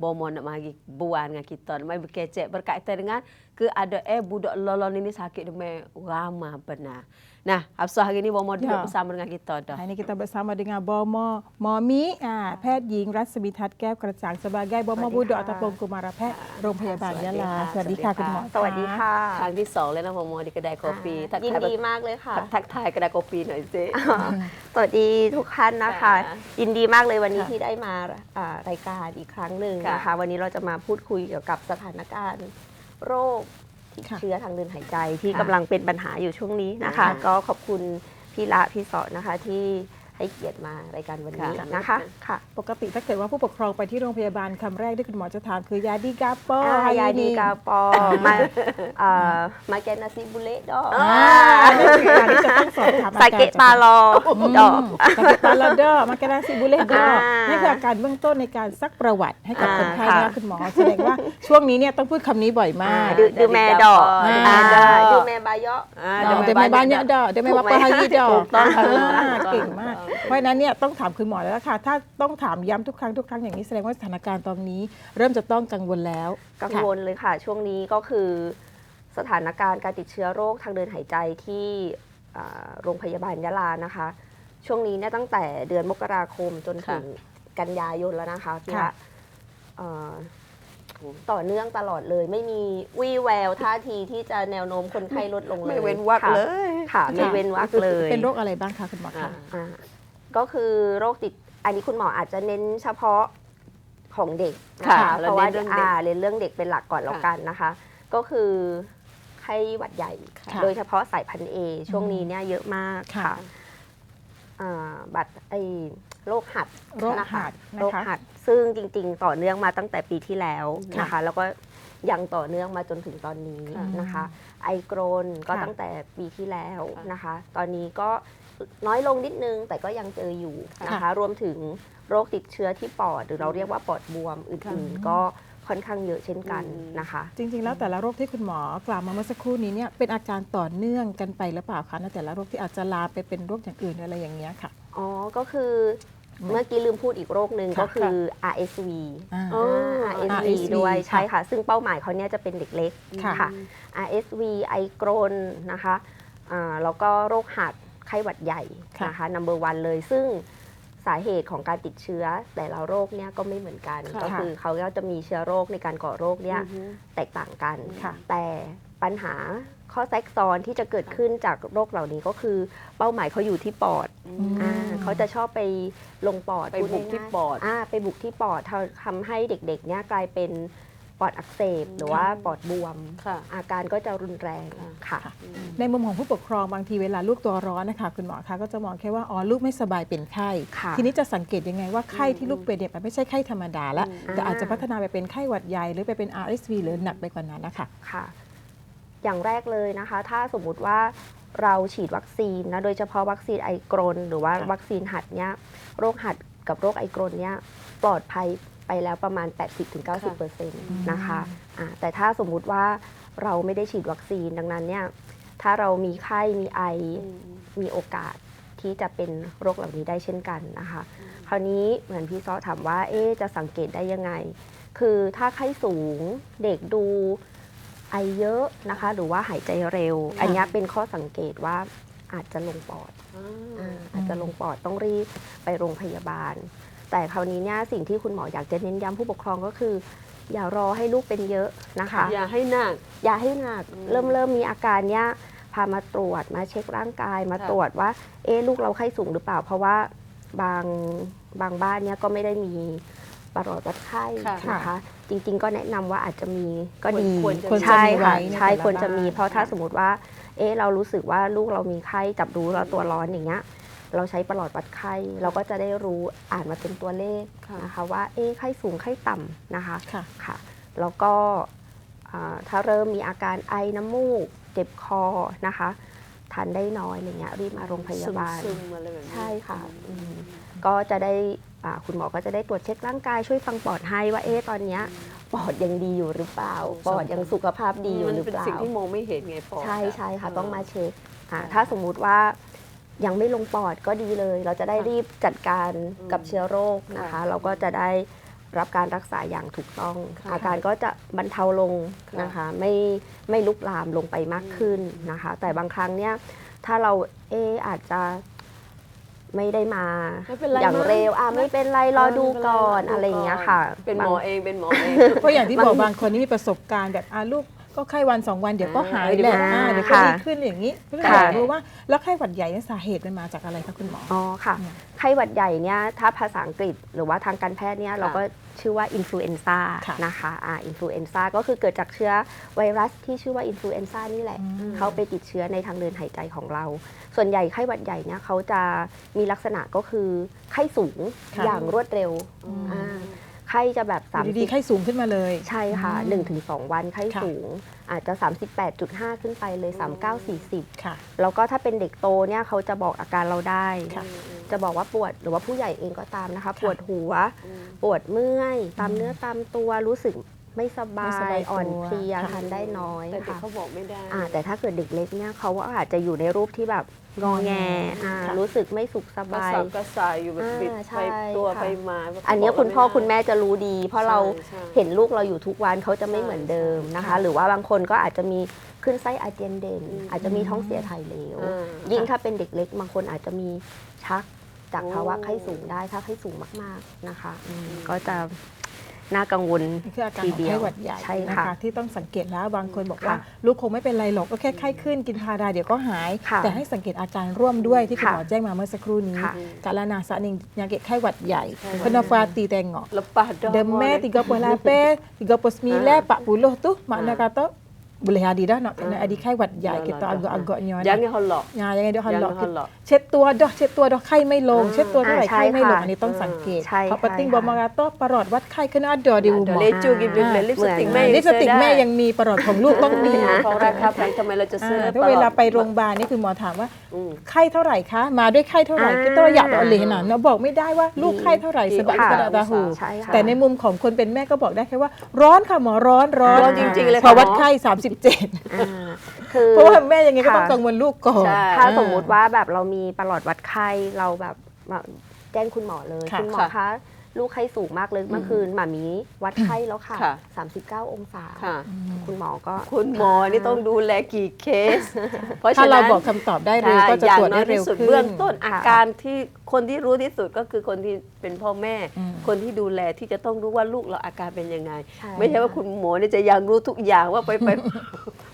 bomo nak mari buan dengan kita, mari berkecek berkaitan dengan ke ada eh budak lolon ini sakit demam ramah benar. Nah, Hafsah hari ini bomo duduk Ya. bersama dengan kita dah. Hari ini kita bersama dengan Bomo Momi ah, แพทย์หญิงรัศมีทัศน์แก้วกระจ่าง sebagai บมสวัสดีบุดค่ะอัตพงศ์กุมารแพทย์โรงพยาบาลยะลา สวัสดีค่ะคุณหมอสวัสดีค่ะ ครั้งที่สองเลยนะโมโมที่กระไดโคฟีอ่ายินดีมากเลยค่ะทักทักทายกระไดโคฟีหน่อยสิสวัสดีทุกท่านนะคะค่ะยินดีมากเลยวันนี้ค่ะที่ได้มาอ่ารายการอีกครั้งหนึ่งค่ะนะคะ วันนี้เราจะมาพูดคุยเกี่ยวกับสถานการณ์ โรค ติดค่ะเชื้อทางเดินหายใจที่ค่ะกำลังเป็นปัญหาอยู่ช่วงนี้นะคะค่ะก็ขอบคุณพี่ละพี่เสอนะคะที่ ให้เกียรติมารายการวันนี้ค่ะ นะคะค่ะ ปกติถ้าเกิดว่าผู้ปกครองไปที่โรงพยาบาลคำแรกที่คุณหมอจะถามคือยาดีกาโปอ่ายาดีกาปปอมาเอ่อมาแกนาซิบุเลดอกอ่านั่นคือการที่จะต้องสอบถามอาสาการเกตปาลอดอก สาเกตปาลาเดอร์มาแกนาซิบูเลเดอร์อ่านี่ นี่คืออาการเบื้องต้นในการซักประวัติให้กับอ่าคนไข้ค่ะนะคะคุณหมอแสดงว่าช่วงนี้เนี่ยต้องพูดคำนี้บ่อยมากดูดูแม่ดอกอ่า อ่าดอกดูแม่บายะอ่า เดยวไม่บ้านเนี่ยเดอเดี๋ยวไม่ว่าถูกไหมปะฮายีดอถูกต้องค่ะอ่าเก่งมากเพราะฉะนั้นเนี่ยต้องถามคุณหมอแล้วล่ะค่ะ ถ้าต้องถามย้ำทุกครั้งทุกครั้งอย่างนี้แสดงว่าสถานการณ์ตอนนี้ เริ่มจะต้องกังวลแล้วกังวลเลยค่ะ ช่วงนี้ก็คือ สถานการณ์การติดเชื้อโรคทางเดินหายใจที่อ่าโรงพยาบาลยะลานะคะ ช่วงนี้เนี่ยตั้งแต่เดือนมกราคมจนถึงกันยายนแล้วนะคะพี่ค่ะละเอ่อต่อเนื่องตลอดเลย ไม่มีวี่แววท่าทีที่จะแนวโน้มคนไข้ลดลงเลยไม่เว้นวรรคค่ะเลย ค่ะ ไม่เว้นวรรคเลยเป็นโรคอะไรบ้างคะคุณหมออ่าคะ อ่า ก็คือโรคติดอันนี้คุณหมออาจจะเน้นเฉพาะของเด็กนะค่ะคะเราเพราะว่าเน้นเรื่องเด็กอ่าเรียนเรื่องเด็กเป็นหลักก่อนแล้วค่ะกันนะคะ ก็คือไข้หวัดใหญ่ ค่ะโดยเฉพาะสายพันธุ์เอช่วงนี้เนี่ยเยอะมากค่ะค่ะอ่าบัตรไอโรคหัดโรคนะหัคะดโรนะคคะหัด ซึ่งจริงๆ ต่อเนื่องมาตั้งแต่ปีที่แล้วค่ะนะคะ แล้วก็ยังต่อเนื่องมาจนถึงตอนนี้ค่ะนะคะ ไอโกรนก็ค่ะตั้งแต่ปีที่แล้วค่ะ นะคะ ตอนนี้ก็ น้อยลงนิดนึง แต่ก็ยังเจออยู่นะคะค่ะรวมถึงโรคติดเชื้อที่ปอด หรือเราเรียกว่าปอดบวมอื่นๆ ก็ค่อนข้างเยอะเช่นกันอืมนะคะ จริงๆ แล้วแต่ละโรคที่คุณหมอกล่าวมาเมื่อสักครู่นี้เนี่ยเป็นอาการต่อเนื่องกันไปหรือเปล่าคะในแต่ละโรคที่อาจจะลามไปเป็นโรคอย่างอื่นอะไรอย่างเงี้ยค่ะอ๋อก็คือเมื่อกี้ลืมพูดอีกโรคหนึ่งค่ะก็คือ RSV อ่าอ๋ออ่า RSV RSV ด้วยค่ะใช่ค่ะ ซึ่งเป้าหมายเขาเนี่ยจะเป็นเด็กเล็กค่ะค่ะ RSV ไอโกรนนะคะอ่าแล้วก็โรคหัด ไข้หวัดใหญ่ค่ะนะคะ number one เลย ซึ่งสาเหตุของการติดเชื้อแต่ละโรคเนี่ยก็ไม่เหมือนกันค่ะก็คือเขาก็จะมีเชื้อโรคในการก่อโรคเนี่ยอือฮึแตกต่างกันค่ะแต่ปัญหาข้อแทรกซ้อนที่จะเกิดขึ้นจากโรคเหล่านี้ก็คือ เป้าหมายเขาอยู่ที่ปอดอืมอ่าเขาจะชอบไปลงปอดไปบุกที่ปอดอ่าไปบุกที่ปอดทำทำให้เด็กๆเนี่ยกลายเป็น ปอดอักเสบ หรือว่าปอดบวม ค่ะ อาการก็จะรุนแรงค่ะ ในมุมของผู้ปกครองบางทีเวลาลูกตัวร้อนนะคะคุณหมอคะก็จะมองแค่ว่าอ๋อลูกไม่สบายเป็นไข้ ค่ะทีนี้จะสังเกตยังไงว่าไข้ที่ลูกเป็นเนี่ยมันไม่ใช่ไข้ธรรมดาแล้วอืม แต่อาจจะพัฒนาไปเป็นไข้หวัดใหญ่หรือไปเป็น RSV หรือหนักไปกว่านั้นนะคะ ค่ะ อย่างแรกเลยนะคะ ถ้าสมมุติว่าเราฉีดวัคซีนนะโดยเฉพาะวัคซีนไอกรน หรือว่าค่ะ วัคซีนหัดเนี่ยโรคหัดกับโรคไอกรนเนี่ยปลอดภัย ไปแล้วประมาณ 80-90%นะคะอ่าแต่ถ้าสมมุติว่าเราไม่ได้ฉีดวัคซีนดังนั้นเนี่ยถ้าเรามีไข้มีไอมีโอกาสที่จะเป็นโรคเหล่านี้ได้เช่นกันนะคะ คราวนี้เหมือนพี่ซ้อถามว่าเอ๊ะจะสังเกตได้ยังไง คือถ้าไข้สูงเด็กดูไอเยอะนะคะ หรือว่าหายใจเร็วค่ะอันเนี้ยเป็นข้อสังเกตว่าอาจจะลงปอดอ่าอ่าอาจจะลงปอดต้องรีบไปโรงพยาบาล แต่คราวนี้เนี่ยสิ่งที่คุณหมออยากจะเน้นย้ำผู้ปกครองก็คือ อย่ารอให้ลูกเป็นเยอะนะคะ อย่าให้หนัก อย่าให้หนักอืมเริ่มเริ่มมีอาการเนี้ยพามาตรวจมาเช็คร่างกายมาค่ะตรวจว่า เอ๊ะลูกเราไข้สูงหรือเปล่า เพราะว่าบางบางบ้านเนี้ยก็ไม่ได้มีประหลอดวัดไข้ค่ะนะคะจริง ๆ ก็แนะนำว่าอาจจะมีก็ดีควรจะควรจะใช่มีไว้ค่ะในใช่แต่ละควรจะมีบ้านเพราะถ้าค่ะสมมติว่า เอ๊ะเรารู้สึกว่าลูกเรามีไข้จับรู้เราตัวร้อนอย่างเงี้ย เราใช้ประหลอดวัดไข้ เราก็จะได้รู้อ่านมาเป็นตัวเลขค่ะนะคะว่าเอ๊ะไข้สูงไข้ต่ำนะคะค่ะค่ะแล้วก็อ่าถ้าเริ่มมีอาการไอน้ำมูก เจ็บคอนะคะทานได้น้อยอะไรเงี้ยรีบมาโรงพยาบาลซึมๆอะไรแบบนี้ใช่ค่ะอืมก็จะได้อ่าคุณหมอก็จะได้ตรวจเช็คร่างกายช่วยฟังปอดให้ว่าเอ๊ะตอนเนี้ยปอดยังดีอยู่หรือเปล่า ปอดยังสุขภาพดีอยู่มันหรือเป็นเปล่าสิ่งที่มองไม่เห็นไงปอดใช่อะใช่ค่ะเต้องมาเช็คอ่าถ้าสมมุติว่า ยังไม่ลงปอดก็ดีเลย เราจะได้ค่ะรีบจัดการอืมกับเชื้อโรคนะคะค่ะเราก็จะได้รับการรักษาอย่างถูกต้องค่ะอาการก็จะบรรเทาลงค่ะนะคะ ไม่ไม่ลุกลามลงไปมากขึ้นนะคะ แต่บางครั้งเนี่ยถ้าเราเอออาจจะไม่ได้มาไม่เป็นไรอย่างมั้งเร็วอะไม่เป็นไรรอดูก่อนไม่เป็อะไรอย่างเงี้ยค่ะ เป็นหมอเองเป็นหมอเองเพราะอย่างที่บอกบางคนนี่มีประสบการณ์แบบอ่าลูก ก็ไข้วันสองวันเดี๋ยวก็หายอ่าแหละอ่าอ่าเดี๋ยวก็ค่ะดีขึ้นอย่างนี้เพื่อค่ะอยากรู้ว่าแล้วไข้หวัดใหญ่เนี่ยสาเหตุมันมาจากอะไรคะคุณหมอ อ๋อค่ะ เนี่ยไข้หวัดใหญ่เนี่ยถ้าภาษาอังกฤษหรือว่าทางการแพทย์เนี่ยเราก็ชื่อว่าอินฟลูเอนซ่าค่ะนะคะอ่าอินฟลูเอนซ่าก็คือเกิดจากเชื้อไวรัสที่ชื่อว่าอินฟลูเอนซ่านี่แหละ อืม เขาไปติดเชื้อในทางเดินหายใจของเรา ส่วนใหญ่ไข้หวัดใหญ่เนี่ยเขาจะมีลักษณะก็คือไข้สูงค่ะอย่างรวดเร็วอืม อ่า ไข้จะแบบอยู่ดีๆ30 ไข้สูงขึ้นมาเลย ใช่ค่ะ อืม1-2 วันไข้ค่ะ สูง อาจจะ 38.5 ขึ้นไปเลย 39 40 ค่ะ แล้วก็ถ้าเป็นเด็กโตเนี่ยเขาจะบอกอาการเราได้ ค่ะจะบอกว่าปวดหรือว่าผู้ใหญ่เองก็ตามนะคะค่ะปวดหัวอืมปวดเมื่อย ตามอืมเนื้อตามตัวรู้สึกไม่สบาไม่สบายยตัวอ่อนเพลียค่ะ ทานได้น้อยแต่เด็กค่ะเขาบอกไม่ได้ อ่าแต่ถ้าเกิดเด็กเล็กเนี่ยเขาก็อาจจะอยู่ในรูปที่แบบ งอแงอ่าค่ะ รู้สึกไม่สุขสกระบาย สับกระส่ายอยู่แบบอ่าบิดใช่ไปตัวค่ะ ไปมาอันเนี้ยคุณพ่อคุณแม่แม่จะรู้ดี เพราะเราใช่ เห็นลูกเราอยู่ทุกวันเขาจะไม่เหมือนเดิมนะคะใช่หรือว่าบางคนก็อาจจะมีขึ้นไส้อาเจียนเด่น อืมอาจจะมีท้องเสียถ่ายเหลวอ่ายิ่งถ้าเป็นเด็กเล็กบางคนอาจจะมีชักจากโอ้ ภาวะไข้สูงได้ถ้าไข้สูงมากๆนะคะอืมก็จะ น่ากังวลนี่คืออาการทีของเดียวไข้หวัดใหญ่ใช่นะค่ะคะที่ต้องสังเกตแล้วบางคนบอกว่าค่ะลูกคงไม่เป็นไรหรอกก็แค่ไข้ขึ้นกินพาราเดี๋ยวก็หายค่ะแต่ให้สังเกตอาการร่วมด้วยที่คุณค่ะหมอแจ้งมาเมื่อสักครู่นี้ค่ะกาลานาสานิงยาเกตไข้หวัดใหญ่ใช่พนฟาตีแตงเงาะ lepas dah Demam 38, 39, 40 tu makna kata boleh hadir dah nak kena Ah. ada kai หวัดใหญ่ Yalah, kita dah. agak-agaknya dah. jangan holok Ya, jangan dia halak. Jangan halak. เช็ดตัวดอกเช็ดตัวดอกไข้ไม่ลงอ่าเช็ดตัวเท่าไหร่อ่าใช่ไข้ไม่ลงค่ะอันนี้ต้องสังเกตใช่เพราะปะติ้งใช่บอค่ะมากาโตประหลอดวัดไข้ขึ้นอัดดอดิวหม Ada อ lecu gitu อ่า lip stick เหมืแม่อนลิปสติกแม่ยังมีประหลอดของลูกต้องมีอ่าของราคาแพงทำไมเราจะซื้ออ่าถ้าเวลาไปโรงพยาบาลนี่คือหมอถามว่าอืมไข้เท่าไหร่คะมาด้วยไข้เท่าไหร่อ่าก็ต้องอยากเอาเลยนะเนาะบอกไม่ได้ว่าลูกไข้เท่าไหร่ดีสบักค่ะสะดาตาหูใช่ค่ะแต่ในมุมของคนเป็นแม่ก็บอกได้แค่ว่า ร้อนค่ะหมอร้อนร้อนร้อนจริงๆเลยพอค่ะวัดหมอไข้37อ่าคือ เพราะว่าแม่ยังไงก็ต้องค่ะ กังวลลูกก่อน ใช่ ถ้าสมมุติว่าแบบเรามีประหลอดวัดไข้เราแบบมาแจ้งคุณหมอเลยค่ะคุณหมอคะลูกไข้สูงมากเลยเมื่อคืนหมามีวัดไข้แล้วค่ะ ค่ะ 39 องศา ค่ะ คุณหมอก็ คุณหมอนี่ต้องดูแลกี่เคส เพราะถ้าฉะเรานั้นบอกคำตอบได้เร็วใช่ก็จะอย่างตรวจน้ได้อยเร็ที่วสุดขึ้นเบื้องต้นอาค่ะการที่ คนที่รู้ที่สุดก็คือคนที่เป็นพ่อแม่อืมคนที่ดูแลที่จะต้องรู้ว่าลูกเราอาการเป็นยังไงใช่ไม่ใช่ว่าคุณหมอเนี่ยจะยังรู้ทุกอย่างว่าไปไป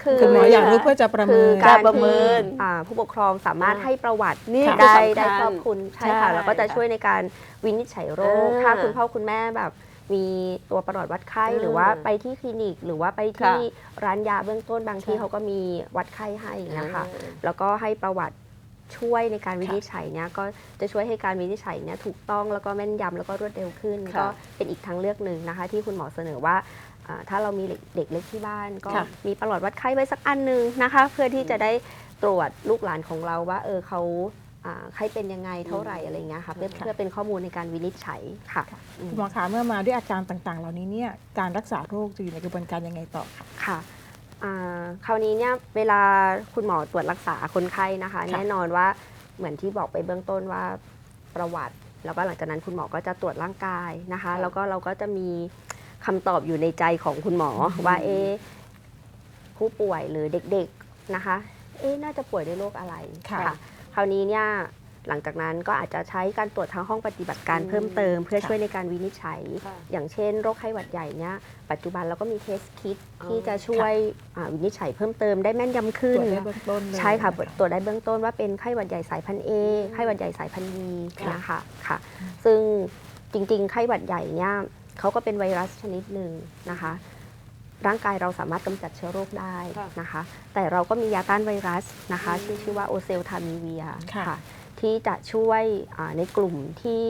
คือคุณหมออยากรู้เพื่อจะประเมินคือการประเมินที่อ่าผู้ปกครองสามารถอ่าให้ประวัตินี่ได้ก็สำคัญได้ครอบคลุมใช่ใช่ค่ะแล้วก็จะช่วยในการวินิจฉัยโรคอ่าถ้าคุณพ่อคุณแม่แบบมีตัวประหลอดวัดไข้อ่าหรือว่าไปที่คลินิก หรือว่าไปที่ค่ะร้านยาเบื้องต้นบางที่ใช่เขาก็มีวัดไข้ให้อย่างเงี้ยค่ะอ่าแล้วก็ให้ประวัติ ช่วยในการวินิจฉัยเนี่ยก็จะช่วยให้การวินิจฉัยเนี่ยถูกต้องแล้วก็แม่นยำแล้วก็รวดเร็วขึ้นค่ะก็เป็นอีกทางเลือกหนึ่งนะคะ ที่คุณหมอเสนอว่าอ่าถ้าเรามีเด็กเล็กที่บ้าน ก็ค่ะมีประหลอดวัดไข้ไว้สักอันหนึ่งนะคะ เพื่อที่จะได้ตรวจลูกหลานของเราว่าเออเขาอ่าไข้เป็นยังไงเท่าไหร่อะไรเงี้ยค่ะเพื่อค่ะเพื่อเป็นข้อมูลในการวินิจฉัยค่ะอืมคุณหมอคะเมื่อมาด้วยอาการต่างๆ เหล่านี้เนี่ยการรักษาโรคจะอยู่ในกระบวนการยังไงต่อคะค่ะ อ่าคราวนี้เนี่ยเวลาคุณหมอตรวจรักษาคนไข้นะคะค่ะแน่นอนว่าเหมือนที่บอกไปเบื้องต้นว่าประวัติ แล้วก็หลังจากนั้นคุณหมอก็จะตรวจร่างกายนะคะค่ะแล้วก็เราก็จะมีคำตอบอยู่ในใจของคุณหมอว่าเอะผู้ป่วยหรือเด็กๆนะคะ เอ๊ะน่าจะป่วยด้วยโรคอะไรค่ะ คราวนี้เนี่ย หลังจากนั้นก็อาจจะใช้การตรวจทางห้องปฏิบัติการเพิ่มเติม เพื่อค่ะช่วยในการวินิจฉัยค่ะอย่างเช่นโรคไข้หวัดใหญ่เนี่ยปัจจุบันเราก็มีเทสคิดอ๋อที่จะช่วยอ่าวินิจฉัยเพิ่มเติมได้แม่นยำขึ้ตนรวจได้เบื้องต้นเลยใช่ค่ะนตรวจได้เบื้องต้นว่าเป็นไข้หวัดใหญ่สายพันธุ์ A ไข้หวัดใหญ่สายพันธุ์ B ค่ะนะคะค่ะ ซึ่งจริงๆ ไข้หวัดใหญ่เนี่ยเขาก็เป็นไวรัสชนิดหนึ่งนะคะร่างกายเราสามารถกำจัดเชื้อโรคได้ค่ะนะคะ แต่เราก็มียาต้านไวรัสนะคะ ที่ชื่อว่าโอเซลทามีเวียค่ะค่ะ ที่จะช่วยอ่าในกลุ่มที่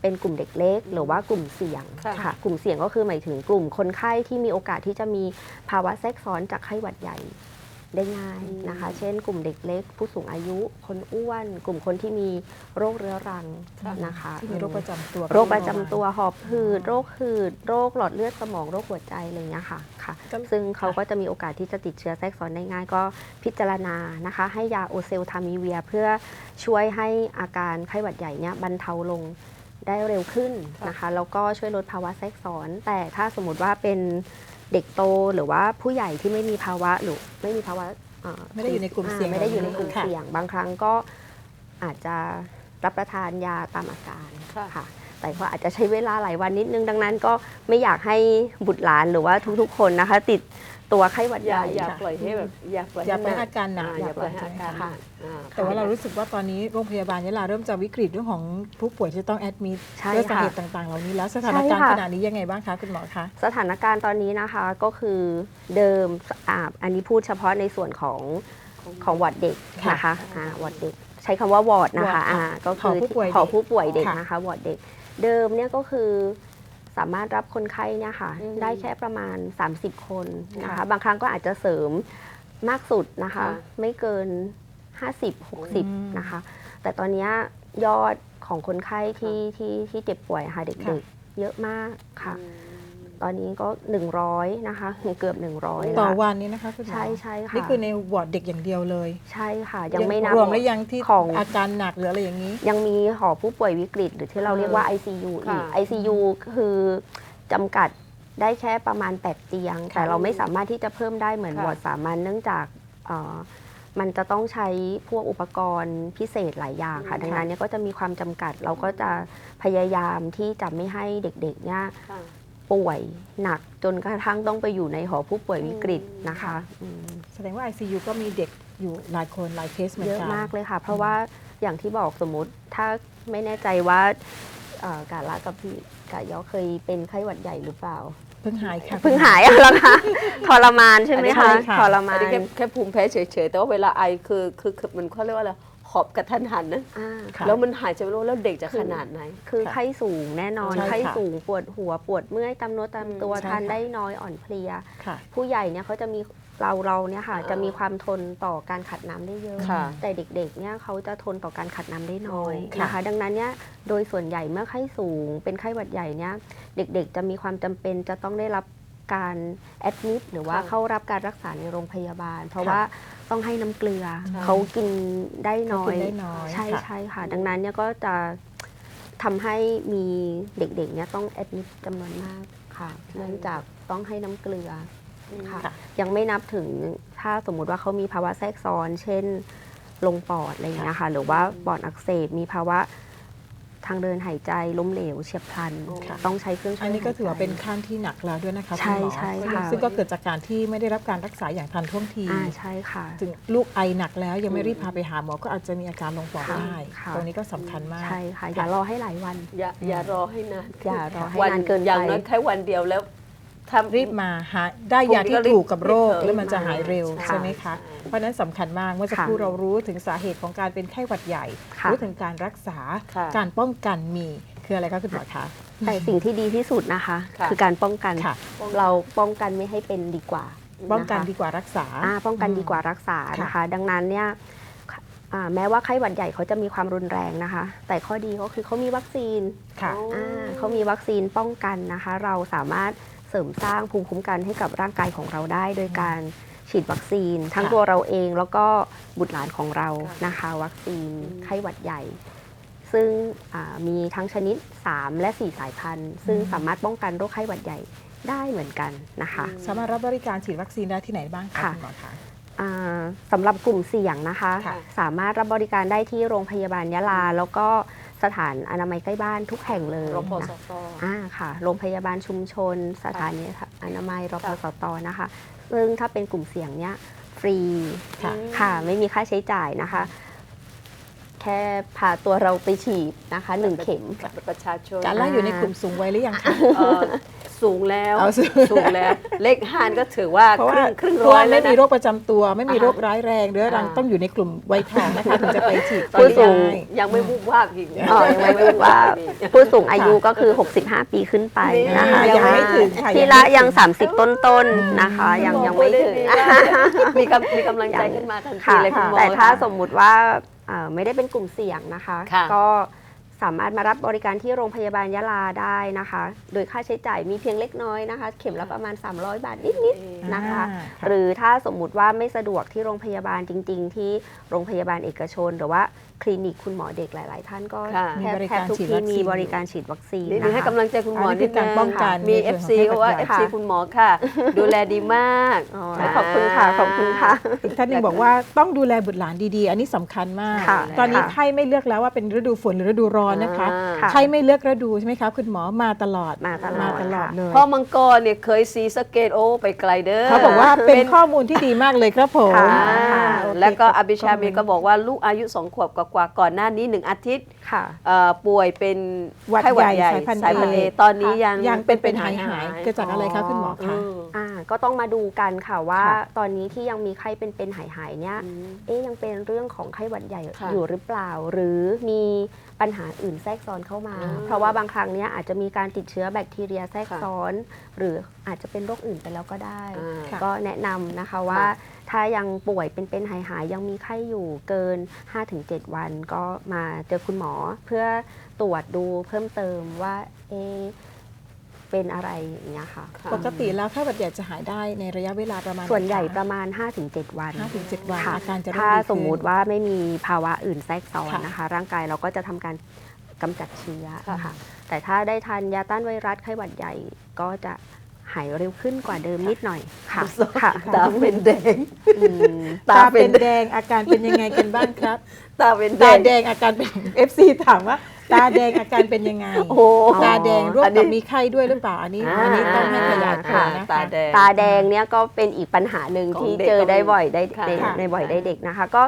เป็นกลุ่มเด็กเล็ก หรือว่ากลุ่มเสี่ยงค่ะค่ะกลุ่มเสี่ยงก็คือหมายถึงกลุ่มคนไข้ที่มีโอกาสที่จะมีภาวะแทรกซ้อนจากไข้หวัดใหญ่ ได้ง่ายนะคะ เช่น กลุ่มเด็กเล็ก ผู้สูงอายุ คนอ้วน กลุ่มคนที่มีโรคเรื้อรังค่ะนะคะที่มีโรคประจำตัว โรคประจำตัวหอบหืด โรคหืด โรคหลอดเลือดสมอง โรคหัวใจอะไรอย่างเงี้ยค่ะค่ะก็ซึ่งเขาก็จะมีโอกาสที่จะติดเชื้อแทรกซ้อนได้ง่ายก็พิจารณานะคะ ให้ยาโอเซลทามีเวีย เพื่อช่วยให้อาการไข้หวัดใหญ่เนี่ยบรรเทาลงได้เร็วขึ้นนะคะ แล้วก็ช่วยลดภาวะแทรกซ้อน แต่ถ้าสมมติว่าเป็น เด็กโตหรือว่าผู้ใหญ่ที่ไม่มีภาวะหรือไม่มีภาวะเอ่อไม่ได้อยู่ในกลุ่มเสี่ยงไม่ได้อยู่ในกลุ่มค่ะเสี่ยง บางครั้งก็อาจจะรับประทานยาตามอาการค่ะค่ะ แต่ก็อาจจะใช้เวลาหลายวันนิดนึงดังนั้นก็ไม่อยากให้บุตรหลานหรือว่าทุกๆ คนนะคะ ติด ตัวไข้หวัดอใหย่าญ่อย่าปล่อยให้แบบอย่าปล่อยอย่าปล่อยให้อาการหนักอ่อย่าปล่อยให้อาการหนัค่ะกอ่าแต่ว่าเรารู้สึกว่าตอนนี้โรงพยาบาลยะลาเริ่มจะวิกฤตเรื่องของผู้ป่วยที่ต้องแอดมิดใช่ด้วยสาค่ะ เหตุต่างๆ เหล่านี้แล้วสถานการณ์ใช่ค่ะ ขณะนี้ยังไงบ้างคะคุณหมอคะ สถานการณ์ตอนนี้นะคะก็คือเดิมอ่าอันนี้พูดเฉพาะในส่วนของของวอร์ดเด็กค่ะนะคะอ่าวอร์ดเด็ก ใช้คำว่าวอร์ดนะคะวอร์ดค่ะอ่าก็คือหอผู้ป่วยเด็กหอผู้ป่วยเด็กค่ะ นะคะวอร์ดเด็ก เดิมเนี่ยก็คือ สามารถรับคนไข้เนี่ยค่ะอืมได้แค่ประมาณ 30 คนนะคะค่ะบางครั้งก็อาจจะเสริมมากสุดนะคะค่ะไม่เกิน 50 60 นะคะ แต่ตอนเนี้ยยอดของคนไข้ที่ที่ที่เจ็บป่วยค่ะเด็กๆเยอะมากค่ะ ตอนนี้ก็ 100 นะคะเกือบ 100ต่อแล้ววันนี้นะคะคุณหมอใช่ใช่ค่ะนี่คือในวอร์ดเด็กอย่างเดียวเลย ใช่ค่ะ ยังไม่นับรวมแล้วยังที่ของอาการหนักหรืออะไรอย่างนี้ ยังมีหอผู้ป่วยวิกฤต หรือที่เราเรียกว่า ICU อีกค่ะ ICU คือจำกัดได้แค่ประมาณ 8 เตียง แต่เราไม่สามารถที่จะเพิ่มได้เหมือนค่ะวอร์ดสามัญเนื่องจากเอ่อมันจะต้องใช้พวกอุปกรณ์พิเศษหลายอย่างค่ะ ดังนั้นเนี่ยก็จะมีความจำกัด เราก็จะพยายามที่จะไม่ให้เด็กๆเนี่ยค่ะ ป่วยหนักจนกระทั่งต้องไปอยู่ในหอผู้ป่วยวิกฤตนะคะอืม แสดงว่า ICU ก็มีเด็กอยู่หลายคนหลายเคสเหมือนเยอะกันมากเลยค่ะ เพราะว่าอย่างที่บอกสมมุติถ้าไม่แน่ใจว่าเอ่อกาละกับพี่กายอเคยเป็นไข้หวัดใหญ่หรือเปล่าเพิ่งหายค่ะ เพิ่งหายแล้วคะทรมานใช่ไหมอันนี้คะใช่ค่ะ ทรมาอันน นี้แค่แค่ภูมิแพ้เฉยๆ แต่ว่าเวลาไอคือคือคือมันเขาเรียกว่าอะไรห อบกระทันหันนะอ่าค่ะ แล้วมันหายใจไม่รู้แล้วเด็กจะขนาดไหน คือค่ะไข้สูงแน่นอน ใช่ค่ะไข้สูงปวดหัวปวดเมื่อยตามเนื้อตามตัวใช่ทานค่ะได้น้อยอ่อนเพลีย ค่ะ ผู้ใหญ่เนี่ยเขาจะมีเราเราเนี่ยค่ะอ่าจะมีความทนต่อการขัดน้ำได้เยอะ ค่ะ แต่เด็กๆเนี่ยเขาจะทนต่อการขัดน้ำได้น้อยค่ะ นะคะ ดังนั้นเนี่ยโดยส่วนใหญ่เมื่อไข้สูง เป็นไข้หวัดใหญ่เนี่ยเด็กๆ จะมีความจำเป็นจะต้องได้รับการแอดมิดหรือว่าค่ะเข้ารับการรักษาในโรงพยาบาล เพราะค่ะว่า ต้องให้น้ำเกลือค่ะเขากินได้น้อกิยนได้น้อยใช่ค่ะใช่ค่ะ ดังนั้นเนี่ยก็จะทำให้มีเด็กๆเนี่ยต้องแอดมิดจำนวนมากค่ะ เนื่องจากต้องให้น้ำเกลือค่ะค่ะ ยังไม่นับถึงถ้าสมมุติว่าเขามีภาวะแทรกซ้อน เช่นลงปอดอะไรอย่างเงี้ยค่ะ หรือว่าปอดอักเสบมีภาวะ ทางเดินหายใจล้มเหลวเฉียบพลันค่ะต้องใช้เครื่องช่วยอันนี้ก็ถือว่าหยใจเป็นขั้นที่หนักแล้วด้วยนะคะใช่คุณหมอใช่ค่ะซึ่งก็เกิดจากการที่ไม่ได้รับการรักษาอย่างทันท่วงทีอ่าใช่ค่ะถึงลูกไอหนักแล้วยังไม่รีบพาไปหาหมอก็อาจจะมีอาการลงปอดค่ะได้ค่ะตรงนี้ก็สำคัญมากใช่ค่ะอย่ารอให้หลายวัน อย่าอย่ารอให้นานอย่ารอให้วันนานเกินไปอย่างน้อยแค่วันเดียวแล้ว ทำ รีบมาหาได้ยาที่พรุ่งนี้ก็รีบถูกกับโรครีบแล้วมันจะหายเร็วค่ะใช่ไหมคะเพราะฉะนั้นสำคัญมากเมื่อสักครู่ค่ะเรารู้ถึงสาเหตุของการเป็นไข้หวัดใหญ่ ค่ะรู้ถึงการรักษาค่ะ การป้องกันมีคืออะไรคะคุณหมอคะ แต่สิ่งที่ดีที่สุดนะคะ ค่ะ คือการป้องกัน ค่ะ เราป้องกันไม่ให้เป็นดีกว่าป้องกันนะคะดีกว่ารักษา อ่าป้องกันดีกว่ารักษาค่ะนะคะ ดังนั้นเนี่ยอ่าแม้ว่าไข้หวัดใหญ่เขาจะมีความรุนแรงนะคะ แต่ข้อดีก็คือเขามีวัคซีนค่ะ อ่าเขามีวัคซีนป้องกันนะคะ เราสามารถ เสริมสร้างภูมิคุ้มกันให้กับร่างกายของเราได้ โดยการฉีดวัคซีน ทั้งค่ะตัวเราเองแล้วก็บุตรหลานของเราค่ะนะคะ วัคซีนอืมไข้หวัดใหญ่ ซึ่งอ่ามีทั้งชนิด 3 และ 4 สายพันธุ์ ซึ่งสามารถป้องกันโรคไข้หวัดใหญ่ได้เหมือนกันนะคะ สามารถรับบริการฉีดวัคซีนได้ที่ไหนบ้างคะค่ะคุณหมอคะอ่าสำหรับกลุ่มเสี่ยงนะคะค่ะสามารถรับบริการได้ที่โรงพยาบาลยะลา แล้วก็ สถานอนามัยใกล้บ้านทุกแห่งเลยรพสนะตอ่าค่ะ โรงพยาบาลชุมชน สถานีอนามัยรพสตนะคะ ซึ่งถ้าเป็นกลุ่มเสี่ยงเนี้ยฟรีค่ะค่ะไม่มีค่าใช้จ่ายนะคะ แค่พาตัวเราไปฉีดนะคะหนึ่งเข็ม บัตรประชาชนการล่าอยู่ในกลุ่มสูงวัยหรือยังคะ เอ่อสูงแล้วเอาสูง สูงแล้ว เลขห้านก็ถือว่าเพราะคว่ารึ่งครึ่งเพราะร้อว่ายแล้ไม่วมีนะโรคประจำตัว ไม่มีอ่าโรคร้ายแรงเรื้อรังอ่า ต้องอยู่ในกลุ่มวัยทองนะคะถึงจะไปฉีดผู้สูง ได้ ยังไม่วูบวาบอีกอ๋อยังไม่รู้ว่าผู้สูงอายุก็คือ 65 ปีขึ้นไปนะคะยังไม่ถึงค่ะที่ละยัง 30 ต้นๆนะคะ ยังยังไม่ถึง มีกำมีกำลังใจขึ้นมาทันทีค่ะเลยคุณหมอ แต่ถ้าค่ะสมมุติว่าเอ่อ ไม่ได้เป็นกลุ่มเสี่ยงนะคะ ค่ะ ก็สามารถมารับบริการที่โรงพยาบาลยะลาได้นะคะ โดยค่าใช้จ่ายมีเพียงเล็กน้อยนะคะ เข็มละประมาณ 300 บาทนิดๆนะคะ อ่าหรือถ้าสมมุติว่าไม่สะดวกที่โรงพยาบาลจริง ๆ ที่โรงพยาบาลเอกชน หรือว่าคลินิกคุณหมอเด็กหลาย ๆ ท่านก็ค่ะแทมีบบริแทการบทุกฉีดที่วัคซีน มีบริการฉีดวัคซีนนี่นะให้คะ กำลังใจคุณหมออันนี้คือการป้องกันมี ในส่วนของ FC เขาว่าไข้หวัดใหญ่ FC คุณหมอค่ะ ดูแลดีมากอ๋อขอบคุณค่ะขอบคุณค่ะ อีกท่านหนึ่งบอกว่าต้องดูแลบุตรหลานดีๆ อันนี้สำคัญมาก ค่ะตอนนี้ค่ะไข้ไม่เลือกแล้วว่าเป็นฤดูฝนหรือฤดูร้อนนะคะอ่าค่ะไข้ไม่เลือกฤดูใช่ไหมคะคุณหมอมาตลอดมาตลอดมาตลอดค่ะ เลยพ่อมังกรเนี่ยเคยซีสะเกตโอไปไกลเด้อเขาบอกว่าเป็นข้อมูลที่ดีมากเลยครับผม ค่ะ อ่าโอเคแล้วก็ครับอภิชามีก็บอกว่าลูกอายุสองขวบกว่าๆก่อนหน้านี้หนึ่งอาทิตย์ค่ะ เอ่อป่วยเป็นหวัดไข้หวัดใหใหญ่ญ่สายพันธุ์สายพันธุ์เอ เอตอนนี้ยังยังเป็นเป็นหายหายเกิดจากอะไรคะคุณหมอคะมอ่าก็ต้องมาดูกันค่ะว่า ค่ะ ตอนนี้ที่ยังมีไข้เป็นๆหายๆเนี่ยอืมเอ๊ยยังเป็นเรื่องของไข้หวัดใหญ่ค่ะอยู่หรือเปล่า หรือมีปัญหาอื่นแทรกซ้อนเข้ามา อ่าเพราะว่าบางครั้งเนี้ยอาจจะมีการติดเชื้อแบคทีเรียแทรกค่ะซ้อน หรืออาจจะเป็นโรคอื่นไปแล้วก็ได้ อ่า ค่ะ ก็แนะนำนะคะว่า ถ้ายังป่วยเป็นๆหายๆยังมีไข้อยู่เกิน 5-7 วันก็มาเจอคุณหมอเพื่อตรวจดูเพิ่มเติมว่าเอะเป็นอะไรอย่างเงี้ยค่ะค่ะ ปกติแล้วไข้หวัดใหญ่จะหายได้ในระยะเวลาประมาณ ส่วนใหญ่ไคะประมาณ 5-7 วันห้าถึงเจ็ดวันค่ะอาการจะเริ่มถ้าดีขึ้นสมมุติว่าไม่มีภาวะอื่นแทรกซ้อนค่ะนะคะ ร่างกายเราก็จะทำการกำจัดเชื้อค่ะค่ะ แต่ถ้าได้ทานยาต้านไวรัสไข้หวัดใหญ่ก็จะ หายเร็วขึ้นกว่าเดิมนิดหน่อยค่ะค่ะ ตาเป็นแดง อืมตาเป็นแดงอาการเป็นยังไงกันบ้างครับ ตาเป็นแดตาง แดงอาการเป็น FC ถามว่า ตาแดงอาการเป็นยังไงโอ้โหตาแดงร่วมอันนี้ กับมีไข้ด้วยหรือเปล่าอันนี้อ่า อันนี้ต้องให้ขยายผลค่ะนะคะ ตาแดง ตาแดงเนี่ยก็เป็นอีกปัญหาหนึ่งของที่เด็กเจอได้บ่อยได้ค่ะ ในค่ะในบ่อยได้เด็กนะคะ ก็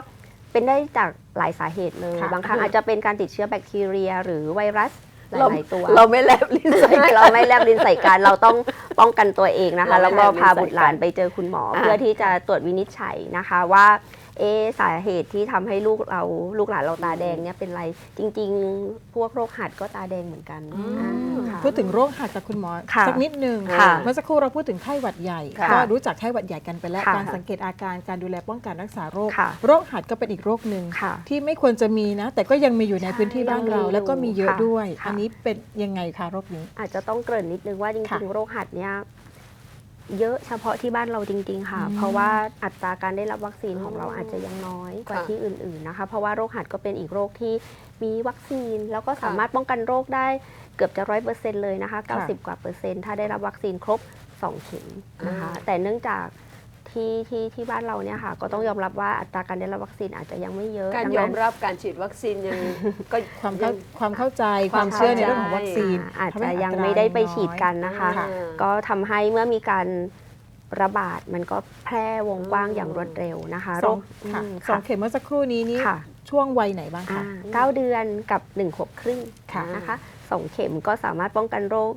เป็นได้จากหลายสาเหตุเลย ค่ะบางครั้งอาจจะเป็นการติดเชื้อแบคทีเรีย หรือไวรัส หเราลายๆตัว เราไม่แลบลิ้นใส่เราไม่แลบลิ้นใส่กัน เราต้องป้องกันตัวเองนะคะเราแล้วไม่ก็แลบลิ้นพาใส่กันบุตรหลานไปเจอคุณหมออ่าเพื่อที่จะตรวจวินิจฉัยนะคะว่า เอะสาเหตุที่ทำให้ลูกเราลูกหลานเราตาแดงเนี่ยเป็นไรจริง ๆ พวกโรคหัดก็ตาแดงเหมือนกันอืมอ่าค่ะพูดถึงโรคหัดกับคุณหมอค่ะสักนิดนึงค่ะเมื่อสักครู่เราพูดถึงไข้หวัดใหญ่ค่ะก็รู้จักไข้หวัดใหญ่กันไปแล้วค่ะการสังเกตอาการการดูแลป้องกันรักษาโรคค่ะโรคหัดก็เป็นอีกโรคหนึ่งค่ะที่ไม่ควรจะมีนะ แต่ก็ยังมีอยู่ในพื้นที่บ้านเรายังมีอยู่แล้วก็มีเยอะค่ะด้วยค่ะอันนี้เป็นยังไงคะโรคนี้อาจจะต้องเกริ่นนิดนึงว่าจค่ะริงๆโรคหัดเนี่ย เยอะเฉพาะที่บ้านเราจริง ๆ ค่ะอืมเพราะว่าอัตราการได้รับวัคซีนของเราอ๋อออาจจะยังน้อยกว่าค่ะที่อื่น ๆนะคะ เพราะว่าโรคหัดก็เป็นอีกโรคที่มีวัคซีน แล้วก็สามารถป้องกันโรคได้เกือบจะร้อยเปอร์เซ็นต์เลยนะคะค่ะ90 กว่าเปอร์เซ็นต์ถ้าได้รับวัคซีนครบ 2 เข็มนะคะอ่าแต่เนื่องจาก ที่ที่ที่บ้านเราเนี่ยค่ะ ก็ต้องยอมรับว่าอัตราการได้รับวัคซีนอาจจะยังไม่เยอะการดังยอนั้มนรับการฉีดวัคซีนยังก็ ความเข้ายังความเข้าใจคาวความมเชื่อในเข้าใจเรื่องของวัคซีนอาจทำให้จะยังอัตราไม่ได้ไปน้อยฉีดกันนะคะ ค่ะก็ทำให้เมื่อมีการระบาดมันก็แพร่วงกว้างอย่างรวดเร็วนะคะสโรองคค่ะอืมสองเข็มเมื่อสักครู่นี้นี่ค่ะ ช่วงวัยไหนบ้างอ่าคะ เก้าเดือนกับหนึ่งขวบครึ่งค่ะ นะคะสองเข็มก็สามารถป้องกันโรค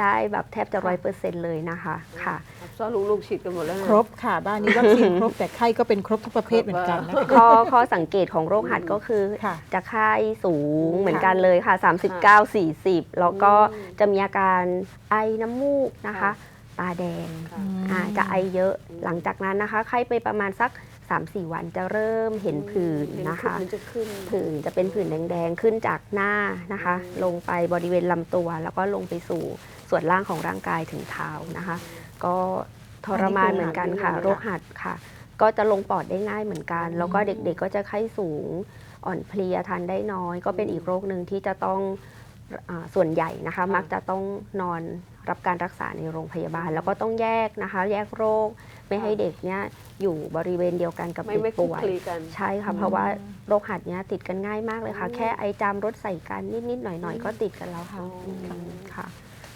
ได้แบบแทบจะร้อยเปอร์เซ็นต์เลยนะคะค่ะซ้อนลูกๆฉีดกันหมดแล้วนะ ครบค่ะ บ้านนี้วัคซีนครบแต่ไข้ก็เป็นครบทุกประเภทเหมือนกันนะคะ ข้อข้อสังเกตของโรคหัดก็คือ ค่ะจะไข้สูงเหมือนกันเลยค่ะ 39 40 แล้วก็จะมีอาการไอน้ำมูกนะคะ ค่ะ ตาแดงค่ะ อ่าจะไอเยอะหลังจากนั้นนะคะ ไข้ไปประมาณสัก 3-4 วันจะเริ่มเห็นผื่นเห็นะคะ มันจะขึ้น ผื่นจะเป็นผื่นแดง ๆ ขึ้นจากหน้านะคะ ลงไปบริเวณลำตัวแล้วก็ลงไปสู่ ส่วนล่างของร่างกายถึงเท้านะคะ ก็ทรมานเหมือนกันค่ะอันนี้โรคือคหัดค่ะ ก็จะลงปอดได้ง่ายเหมือนกัน แล้วก็เด็กๆก็จะไข้สูงอ่อนเพลียทานได้น้อย ก็เป็นอีกโรคหนึ่งที่จะต้องอาส่วนใหญ่นะคะ มักจะต้องนอนรับการรักษาในโรงพยาบาล แล้วก็ต้องแยกนะคะ แยกโรคไม่ให้เด็กเนี่ยอยู่บริเวณเดียวกันกับไม่เด็กไม่คลุกป่วยคลีกันใช่ค่ะเพราะว่าโรคหัดเนี้ยติดกันง่ายมากเลยค่ะ แค่ไอจามรถใส่กันนิดๆหน่อยๆ ก็ติดกันแล้วค่ะอ๋ออืมค่ะ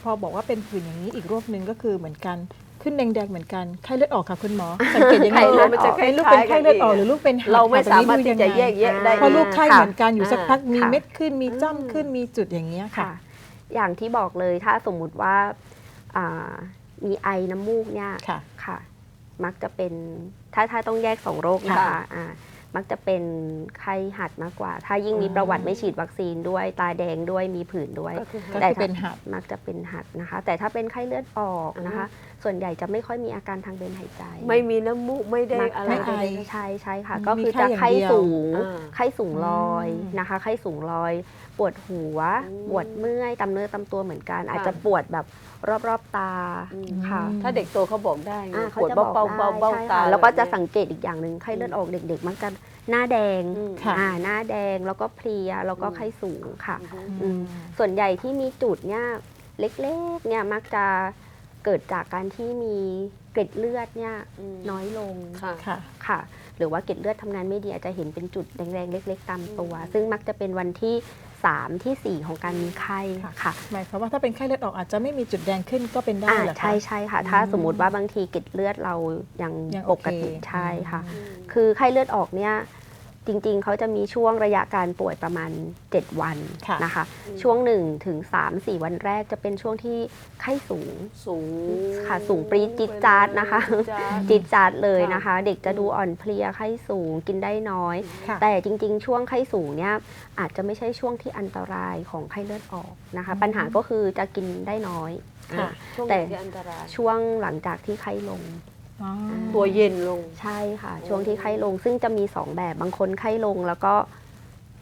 พอบอกว่าเป็นผื่นอย่างนี้อีกโรคหนึ่งก็คือเหมือนกันขึ้นแดงๆเหมือนกันไข้เลือดออกค่ะคุณหมอสังเกตยังไงไข้เลือดมันจะออกเป็นลูกเป็นไข้เลือดออกหรือลูกเป็นหัดเราไม่ค่ะสามารถที่จะแยกแยะได้เพราะลูกไข้ค่ะเหมือนกันอยู่สักพักมีค่ะเม็ดขึ้นมีอืมจ้ำขึ้นมีจุดอย่างเงี้ยค่ะค่ะ อย่างที่บอกเลยถ้าสมมุติว่าอ่ามีไอน้ำมูกเนี่ยค่ะค่ะ มักจะเป็นถ้าถ้าต้องแยกสองโรคนะคะค่ะอ่า มักจะเป็นไข้หัดมากกว่า ถ้ายิ่งมีประวัติไม่ฉีดวัคซีนด้วย ตาแดงด้วยมีผื่นด้วย ก็คือก็แต่คือเป็นหัด มักจะเป็นหัดนะคะ แต่ถ้าเป็นไข้เลือดออกนะคะ ส่วนใหญ่จะไม่ค่อยมีอาการทางเดินหายใจ ไม่มีน้ำมูกไม่ได้มักอะไร ไม่ไอ ใช่ใช่ค่ะมีก็คือไข้จะอย่างไข้เดียวสูง อ่า ไข้สูงลอยอืมนะคะ ไข้สูงลอยปวดหัวอืมปวดเมื่อยตามเนื้อตามตัวเหมือนกันค่ะอาจจะปวดแบบรอบๆตาอืมค่ะ ถ้าเด็กโตเขาบอกได้ไงอ่าเขาปวดจะบอกเบาได้ๆเบาเบาใช่ตาค่ะแล้วก็จะบบสัเนี้ยงเกตอีกอย่างหนึ่งไข้เลือดออกเด็กๆ มักจะหน้าแดงอืมค่ะอ่าหน้าแดงแล้วก็เพลียแล้วก็อืมไข้สูงค่ะอืมอืมส่วนใหญ่ที่มีจุดเนี่ยเล็กๆเนี่ยมักจะเกิดจากการที่มีเกล็ดเลือดเนี่ยอืมน้อยลงค่ะค่ะค่ะ หรือว่าเกล็ดเลือดทำงานไม่ดีอาจจะเห็นเป็นจุดแดงๆเล็ก ๆ ตามตัว ซึ่งมักจะเป็นวันที่ 3 ทีสี่4 ของการมีไข้ค่ะค่ะหมายความว่าถ้าเป็นไข้เลือดออกอาจจะไม่มีจุดแดงขึ้นก็เป็นได้อ่าเหรอคะใช่ใช่ค่ะ ถ้าอืมสมมุติว่าบางทีเกล็ดเลือดเรายังยังปโอเคกติใช่ค่ะอืมคือไข้เลือดออกเนี่ย จริงๆ เขาจะมีช่วงระยะการป่วยประมาณ 7 วันค่ะนะคะอืมช่วง1ถึง3 4 วันแรกจะเป็นช่วงที่ไข้สูงสูงค่ะสูงปรี๊ดจี๊ดจ๊าดนะคะจี๊ดจ๊าดจิตจัดเลยค่ะนะคะ เด็กจะดูอ่อนเพลียไข้สูงกินได้น้อยค่ะแต่จริงๆ ช่วงไข้สูงเนี่ยอาจจะไม่ใช่ช่วงที่อันตรายของไข้เลือดออกนะคะอืมปัญหาก็คือจะกินได้น้อยค่ะอ่าช่วงแต่ที่อันตรายช่วงหลังจากที่ไข้ลงอ๋อ ตัวเย็นลง ใช่ค่ะโอ้ช่วงที่ไข้ลงซึ่งจะมี 2 แบบบางคนไข้ลงแล้วก็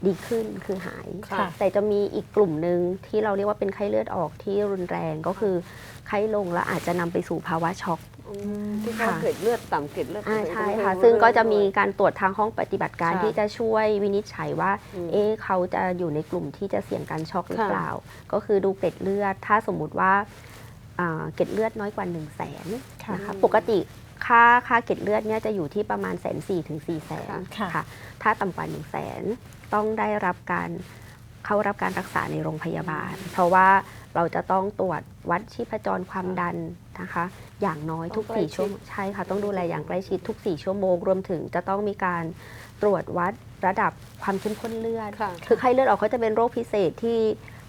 ดีขึ้นคือหาย ค่ะ แต่จะมีอีกกลุ่มหนึ่งที่เราเรียกว่าเป็นไข้เลือดออกที่รุนแรงก็คือไข้ลงแล้วอาจจะนำไปสู่ภาวะช็อกอืมที่เขาค่ะ เกล็ดเลือดต่ำเกล็ดเลือดอ่าสูงใช่ต้องค่ะให้ซึ่งก็จะด้วยมีการตรวจทางห้องปฏิบัติการค่ะที่จะช่วยวินิจฉัยว่า อืมเอ๊ะเขาจะอยู่ในกลุ่มที่จะเสี่ยงการช็อกหรือค่ะ เปล่า ก็คือดูเกล็ดเลือด ถ้าสมมุติว่าอ่าเกล็ดเลือดน้อยกว่า1นึ่งแสนค่ะ นะคะ ปกติ ค่าค่าเกล็ดเลือดเนี่ยจะอยู่ที่ประมาณแสนสี่ถึงสี่แสนค่ะ ค่ะ ถ้าต่ำกว่า1นึ่งแสนต้องได้รับการเข้ารับการรักษาในโรงพยาบาล เพราะว่าเราจะต้องตรวจวัดชีพจรความดันนะคะ อย่างน้อยทุก ต้องใกล้สี่ชั่วโมงใช่ค่ะ ต้องดูแลอย่างใกล้ชิดทุก 4 ชั่วโมง รวมถึงจะต้องมีการตรวจวัดระดับความเข้มข้นเลือดค่ะคือไข้เลือดออกเขาจะเป็นโรคพิเศษที่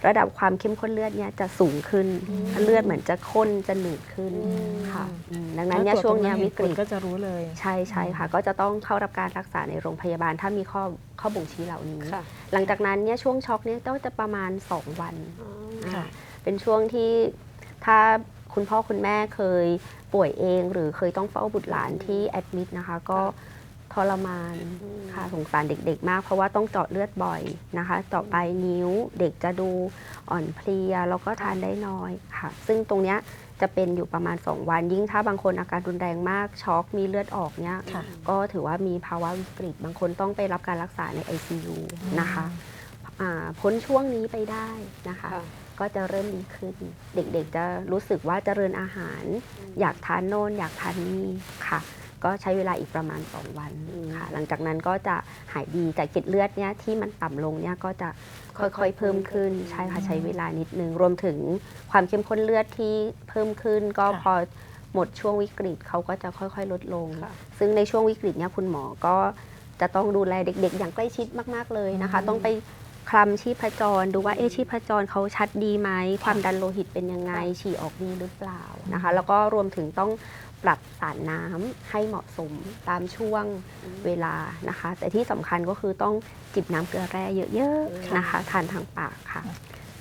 ระดับความเข้มข้นเลือดเนี่ยจะสูงขึ้นอืมเลือดเหมือนจะข้นจะหนืดขึ้นอืมค่ะอืมดังนั้นเนี่ยช่วงเนี้ยวิกฤตก็จะรู้เลยใช่ใช่ค่ะ ก็จะต้องเข้ารับการรักษาในโรงพยาบาลถ้ามีข้อข้อบ่งชี้เหล่านี้ค่ะหลังจากนั้นเนี่ยช่วงช็อกเนี่ยก็จะประมาณ 2 วันอ๋อค่ะอ่าเป็นช่วงที่ถ้าคุณพ่อคุณแม่เคยป่วยเองหรือเคยต้องเฝ้าบุตรหลานที่แอดมิดนะคะก็ ทรมานอืมค่ะสงสารเด็กๆ มาก เพราะว่าต้องเจาะเลือดบ่อยนะคะเจาะปลายนิ้วเด็กจะดูอ่อนเพลียแล้วก็ทานได้น้อยค่ะ ซึ่งตรงเนี้ยจะเป็นอยู่ประมาณ 2 วัน ยิ่งถ้าบางคนอาการรุนแรงมากช็อกมีเลือดออกเนี้ยค่ะก็ถือว่ามีภาวะวิกฤต บางคนต้องไปรับการรักษาใน ICU นะคะอ่าพ้นช่วงนี้ไปได้นะคะค่ะก็จะเริ่มดีขึ้น เด็กๆจะรู้สึกว่าเจริญอาหาร อยากทานโน่นอยากทานนี่ค่ะ ก็ใช้เวลาอีกประมาณ 2 วันอืมค่ะ หลังจากนั้นก็จะหายดีแต่เกล็ดเลือดเนี่ยที่มันต่ำลงเนี่ยก็จะค่ค่ออยยๆๆเพิ่มขึ้นเพิ่มขึ้นใช่ค่ะใช้เวลานิดนึงรวมถึงความเข้มข้นเลือดที่เพิ่มขึ้น ก็ค่ะพอหมดช่วงวิกฤตเขาก็จะค่อยๆ ลดลงค่ะซึ่งในช่วงวิกฤตเนี่ยคุณหมอก็จะต้องดูแลเด็ก ๆ อย่างใกล้ชิดมาก ๆเลยนะคะอืมต้องไปคลำชีพจรดูว่าเอะชีพจรเขาชัดดีไหม ความดันโลหิตเป็นยังไงค่ะฉี่ออกดีหรือเปล่านะคะ แล้วก็รวมถึงต้อง ปรับสารน้ำให้เหมาะสมตามช่วงเวลานะคะ แต่ที่สำคัญก็คือต้องจิบน้ำเกลือแร่เยอะๆนะคะ ทานทางปากค่ะ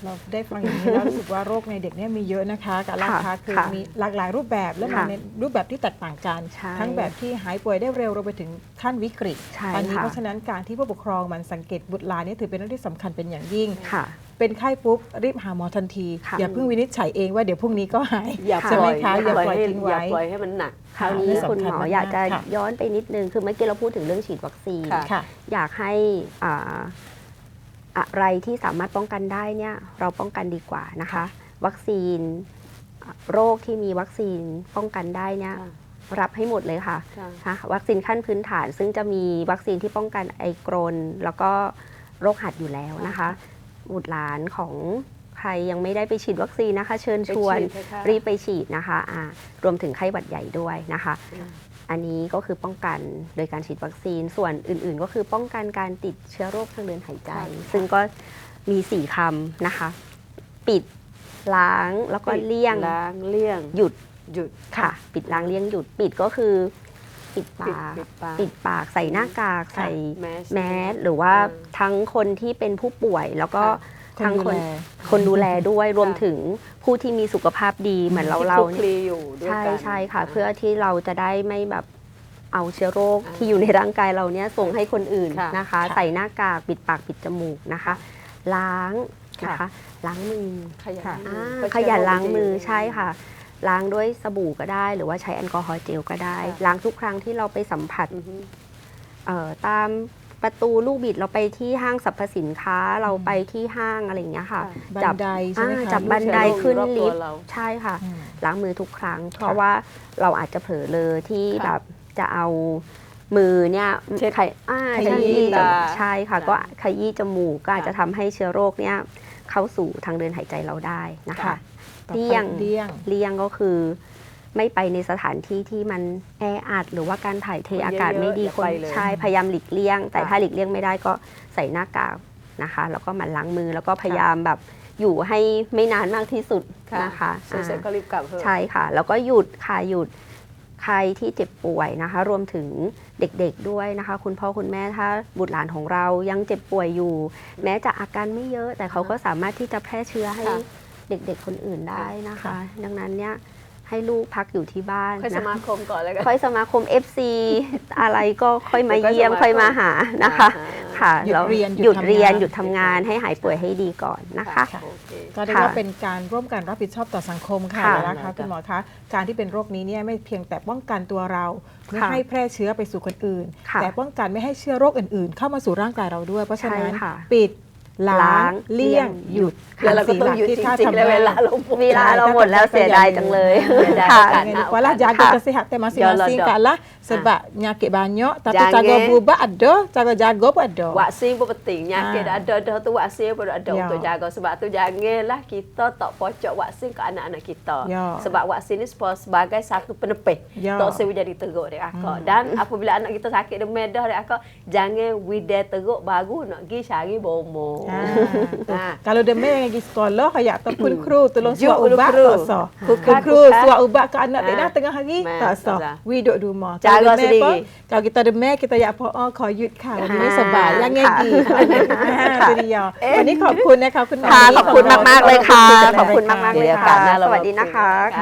เราได้ฟังอย่างนี้แล้วรู้สึกว่าโรคในเด็กเนี่ยมีเยอะนะคะ การล่าค่ะค้าคือค่ะมีหลากหลายรูปแบบและมาค่ะในรูปแบบที่แตกต่างกัน ใช่ทั้งแบบที่หายป่วยได้เร็วรวมไปถึงขั้นวิกฤตใช่อันี้ค่ะ เพราะฉะนั้นการที่ผู้ปกครองมันสังเกตบุตรหลานนี่ถือเป็นเรื่องที่สำคัญเป็นอย่างยิ่ง ค่ะ เป็นไข้ปุ๊บรีบหาหมอทันที ค่ะอย่าเพิ่งวินิจฉัยเองว่าเดี๋ยวพรุ่งนี้ก็หายอย่าค่ะปล่อย ใช่ไหมคะอย่าปล่อยให้ทิ้งไว้อย่าปล่อยให้มันหนัก คราวค่ะนี้นี่สำคัญคุณหมอมากๆอยากจะค่ะ ย้อนไปนิดนึง คือเมื่อกี้เราพูดถึงเรื่องฉีดวัคซีน ค่ะ ค่ะ อยากให้อ่าอะไรที่สามารถป้องกันได้เนี่ยเราป้องกันดีกว่านะคะ วัคซีนอะโรคที่มีวัคซีนป้องกันได้เนี่ยค่ะ รับให้หมดเลยค่ะ ค่ะนะวัคซีนขั้นพื้นฐานซึ่งจะมีวัคซีนที่ป้องกันไอกรนแล้วก็โรคหัดอยู่แล้วนะคะ บุตรหลานของใครยังไม่ได้ไปฉีดวัคซีนนะคะ เชิญชวนไปฉีดเถอะค่ะ รีบไปฉีดนะคะอ่ารวมถึงไข้หวัดใหญ่ด้วยนะคะอืมอันนี้ก็คือป้องกันโดยการฉีดวัคซีน ส่วนอื่นๆ ก็คือป้องกันการติดเชื้อโรคทางเดินหายใจซึ่งก็มี 4คำนะคะ ปิดล้างแล้วก็เลี่ยงล้างเลี่ยงหยุดหยุด ค่ะ ปิดล้างเลี่ยงหยุดปิดก็คือ ปิดปาก ปิดปาก ปิดปากใส่หน้ากากค่ะใส่แมสแมสหรือว่าอ่าทั้งคนที่เป็นผู้ป่วยแล้วก็คนทั้งดูคนแลคนดูแลด้วยรวมถึงผู้ที่มีสุขภาพดีเหมือนเราที่เราคลุกเนี่คยลีอยู่ด้วยใช่กันใช่ค่ะ เพื่อที่เราจะได้ไม่แบบเอาเชื้อโรคอ่าที่อยู่ในร่างกายเราเนี่ยส่งให้คนอื่นค่ะนะคะค่ะใส่หน้ากากปิดปากปิดจมูกนะคะ ล้างนะคะล้างมือขยันค่ะอ่าเพระขยันล้างมือเชื้โรคใช่ค่ะ ล้างด้วยสบู่ก็ได้ หรือว่าใช้แอลกอฮอล์เจลก็ได้ค่ะล้างทุกครั้งที่เราไปสัมผัสอือฮึเอ่อตามประตูลูกบิดเราไปที่ห้างสรรพสินค้าเราไปที่ห้างอะไรอย่างเงี้ยค่ะบันจับไดใช่ไหมอ่าคะจับบันไดลูกเสือขึ้นรอบลิตัวฟต์เราใช่ค่ะอืมล้างมือทุกครั้ง เพค่ะราะว่าเราอาจจะเผลอเลยที่ค่ะแบบจะเอามือเนี่ยเช็ดไขอ่าขยี้ขยี้จตามูกใช่ค่ะค่ะ ก็ขยี้จมูกก็อาจค่ะจะทำให้เชื้อโรคเนี่ยเข้าสู่ทางเดินหายใจเราได้นะคะค่ะต่อไป เลี่ยงเลี่ยงเลี่ยงก็คือ ไม่ไปในสถานที่ที่มันแออัดหรือว่าการถ่ายเทคนเยอะๆอากาศไม่ดีอย่าคนไปเลยใช่พยายามหลีกเลี่ยง แต่ค่ะถ้าหลีกเลี่ยงไม่ได้ก็ใส่หน้ากากนะคะ แล้วก็หมันล้างมือแล้วก็พยายามแบบอยู่ให้ไม่นานมากที่สุดนะคะเสร็จๆก็รีบกลับเถอะใช่ค่ะ แล้วก็หยุดค่ะหยุดใครที่เจ็บป่วยนะคะ รวมถึงเด็กๆด้วยนะคะ คุณพ่อคุณแม่ถ้าบุตรหลานของเรายังเจ็บป่วยอยู่ แม้จะอาการไม่เยอะ แต่เขาก็สามารถที่จะแพร่เชื้อให้ค่ะ เด็กๆคนอื่นได้นะคะค่ะดังนั้นเนี่ยให้ลูกพักอยู่ที่บ้านค่อยสนะมาคมก่อนแล้วกันค่อยสมาคม FC อะไรก็ค่อยมาเดี๋ยวค่อยเยี่ยมสมาคมค่อยมาหานะคะอ่าค่ะหยุดแล้วเรียนหหยุยุดดทำงานเรียนหยุดทำงานให้หายป่วยให้ดีก่อนนะคะค่ะโอเคก็เรียกว่าค่ะเป็นการร่วมกันรับผิดชอบต่อสังคมค่ะค่ะนะคะค่ะคุณหมอคะการที่เป็นโรคนี้เนี่ยไม่เพียงแต่ป้องกันตัวเราไม่ค่ะให้แพร่เชื้อไปสู่คนอื่นค่ะแต่ป้องกันไม่ให้เชื้อโรคอื่นๆ เข้ามาสู่ร่างกายเราด้วย เพราะฉะนั้นใช่ค่ะปิด ล้า ล้าง ง เลี่ยง เลี่ยง หยุด แล้วเราก็ต้องหยุดจริงๆแล้วเวลาเราหมด เวลาเราหมดแล้วเสียดายจังเลย เสียดาย ค่ะ โอกาส Jangan lupa lah jaga Ha. kesihatan Jalan masing-masing dah. Kak lah sebab penyakit banyak tapi Jangan. cara berubah ada cara jaga pun ada Vaksin pun penting. Nyakit Ah. ada dah tu vaksin pun ada Ya. untuk jaga. Sebab tu janganlah kita tak pocok vaksin ke anak-anak kita. Ya. Sebab vaksin ni sepa- sebagai satu penepih. Ya. Tak usah jadi teruk dia akak. Dan apabila anak kita sakit demam dah dia akak, jangan wida teruk baru nak pergi cari bomo. Ha, tu. Ha. Kalau demam yang pergi sekolah kayak tu kun kru tolong Juk suap kun ubat kru. tak sah. Kun Kun kru kukan. suap ubat ke anak tak Ha. dah tengah hari Ma, tak tak sah. sah. We duduk di rumah. Jaga Kalau demam sendiri. apa, Kalau kita demam kita ya apa oh ขอหยุดค่ะวันนี้ไม่ Ha. สบายยังไงดีค่ะตัวเดียววันนี้ขอบคุณนะคะคุณหมอค่ะขอบคุณมากๆเลยค่ะขอบขอบคุคุณณมากมากๆๆเลยเดี๋ยวค่ะโอกาสหน้าเราสวัสดีนะคะ